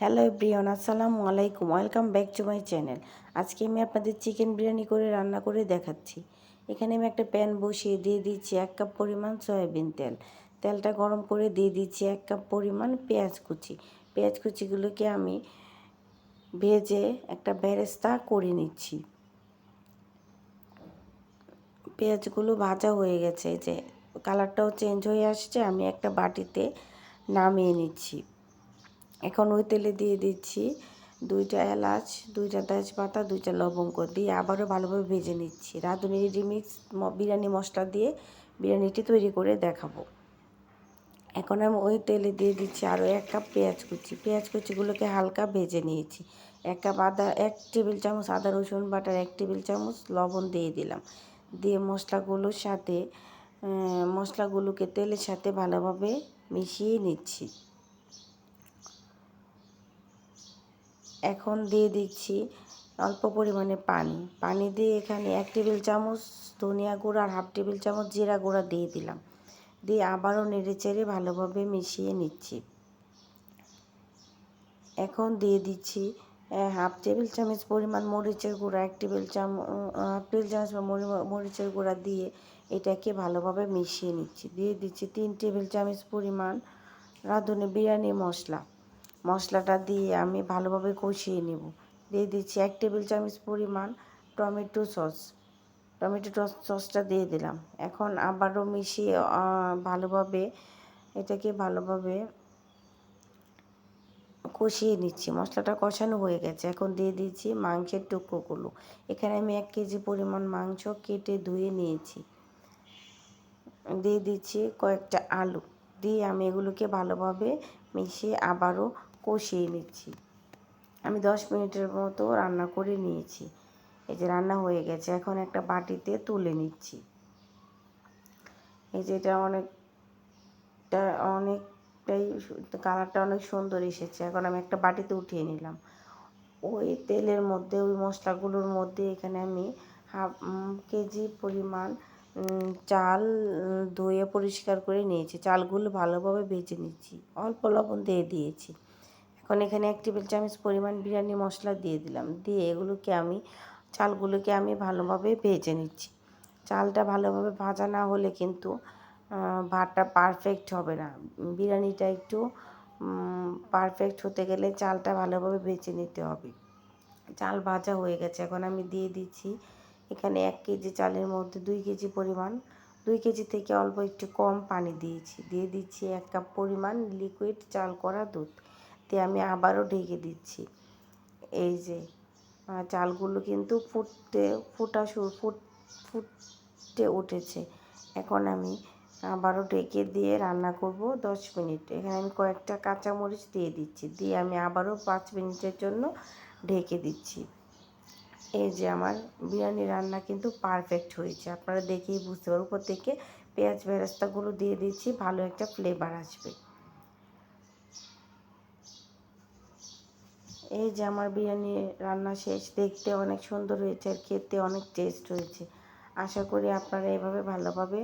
Hello everyone, আসসালামু আলাইকুম। Welcome back to my channel. আজকে আমি আপনাদের চিকেন বিরিয়ানি করে রান্না করে দেখাচ্ছি। এখানে আমি একটা প্যান বসিয়ে দিয়ে দিচ্ছি এক কাপ পরিমাণ সয়াবিন তেল। তেলটা গরম করে দিয়ে দিচ্ছি এক কাপ পরিমাণ পেঁয়াজ কুচি। পেঁয়াজ কুচিগুলোকে আমি ভেজে একটা বেরেস্তা করে নিচ্ছি। পেঁয়াজগুলো ভাজা হয়ে গেছে। যে কালারটাও চেঞ্জ হয়ে আসছে। আমি একটা বাটিতে নামিয়ে নিচ্ছি। এখন ওই তেলে দিয়ে দিচ্ছি দুইটা এলাচ, দুইটা তেজপাতা, দুইটা লবঙ্গ দিয়ে আবারও ভালোভাবে ভেজে নিচ্ছি। রাঁধুনি রিমিক্স বিরিয়ানি মশলা দিয়ে বিরিয়ানিটি তৈরি করে দেখাবো। এখন আমি ওই তেলে দিয়ে দিচ্ছি আরও এক কাপ পেঁয়াজ কুচি। পেঁয়াজ কুচিগুলোকে হালকা ভেজে নিয়েছি। এক কাপ আদা, এক টেবিল চামচ আদা, রসুন বাটার, এক টেবিল চামচ লবণ দিয়ে দিলাম। দিয়ে মশলাগুলোর সাথে মশলাগুলোকে তেলের সাথে ভালোভাবে মিশিয়ে নিচ্ছি। এখন দিয়ে দিচ্ছি অল্প পরিমাণে পানি। পানি দিয়ে এখানে এক টেবিল চামচ ধনিয়া গুঁড়া আর হাফ টেবিল চামচ জিরা গুঁড়া দিয়ে দিলাম। দিয়ে আবারও নেড়ে চেড়ে ভালোভাবে মিশিয়ে নিচ্ছি। এখন দিয়ে দিচ্ছি হাফ টেবিল চামচ পরিমাণ মরিচের গুঁড়া, এক টেবিল চামচ হাফ টেবিল চামচ মরিচের গুঁড়া দিয়ে এটাকে ভালোভাবে মিশিয়ে নিচ্ছি। দিয়ে দিচ্ছি তিন টেবিল চামচ পরিমাণ রাঁধুনি বিরিয়ানি মশলা। মশলাটা দিয়ে আমি ভালোভাবে কষিয়ে নেব। দিয়ে দিচ্ছি এক টেবিল চামচ পরিমাণ টমেটো সস। টমেটো সসটা দিয়ে দিলাম। এখন আবারও মিশিয়ে ভালোভাবে এটাকে ভালোভাবে কষিয়ে নিচ্ছি। মশলাটা কষানো হয়ে গেছে। এখন দিয়ে দিচ্ছি মাংসের টুকরোগুলো। এখানে আমি এক কেজি পরিমাণ মাংস কেটে ধুয়ে নিয়েছি। দিয়ে দিচ্ছি কয়েকটা আলু। দিয়ে আমি এগুলোকে ভালোভাবে মিশিয়ে আবারও কষিয়ে নিচ্ছি। আমি দশ মিনিটের মতো রান্না করে নিয়েছি। এই যে রান্না হয়ে গেছে, এখন একটা বাটিতে তুলে নিচ্ছি। এই যে এটা অনেকটা, অনেকটাই কালারটা অনেক সুন্দর এসেছে। এখন আমি একটা বাটিতে উঠিয়ে নিলাম। ওই তেলের মধ্যে, ওই মশলাগুলোর মধ্যে এখানে আমি হাফ কেজি পরিমাণ চাল ধুয়ে পরিষ্কার করে নিয়েছি। চালগুলো ভালোভাবে ভেজে নিচ্ছি। অল্প লবণ দিয়ে দিয়েছি। এখন এখানে এক টেবিল চামচ পরিমাণ বিরিয়ানি মশলা দিয়ে দিলাম। দিয়ে এগুলোকে আমি, চালগুলোকে আমি ভালোভাবে ভেজে নিচ্ছি। চালটা ভালোভাবে ভাজা না হলে কিন্তু ভাতটা পারফেক্ট হবে না। বিরিয়ানিটা একটু পারফেক্ট হতে গেলে চালটা ভালোভাবে ভেজে নিতে হবে। চাল ভাজা হয়ে গেছে। এখন আমি দিয়ে দিচ্ছি এখানে এক কেজি চালের মধ্যে দুই কেজি পরিমাণ, দুই কেজি থেকে অল্প একটু কম পানি দিয়েছি। দিয়ে দিচ্ছি এক কাপ পরিমাণ লিকুইড চাল করা দুধ। দিয়ে আমি আবারও ঢেকে দিচ্ছি। এই যে চালগুলো কিন্তু ফুটতে, ফুটা ফুট ফুটতে উঠেছে। এখন আমি আবারও ঢেকে দিয়ে রান্না করব দশ মিনিট। এখানে আমি কয়েকটা কাঁচামরিচ দিয়ে দিচ্ছি, দিয়ে আমি আবারও পাঁচ মিনিটের জন্য ঢেকে দিচ্ছি। এই যে আমার বিরিয়ানি রান্না কিন্তু পারফেক্ট হয়েছে। আপনারা দেখেই বুঝতে পারবেন, উপর থেকে পেঁয়াজ বেরাস্তাগুলো দিয়ে দিচ্ছি, ভালো একটা ফ্লেভার আসবে। এই যে আমার বিরিয়ানি রান্না শেষ, দেখতে অনেক সুন্দর হয়েছে আর খেতে অনেক টেস্ট হয়েছে। আশা করি আপনারা এভাবে ভালোভাবে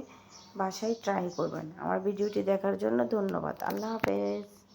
বাসায় ট্রাই করবেন। আমার ভিডিওটি দেখার জন্য ধন্যবাদ। আল্লাহ হাফেজ।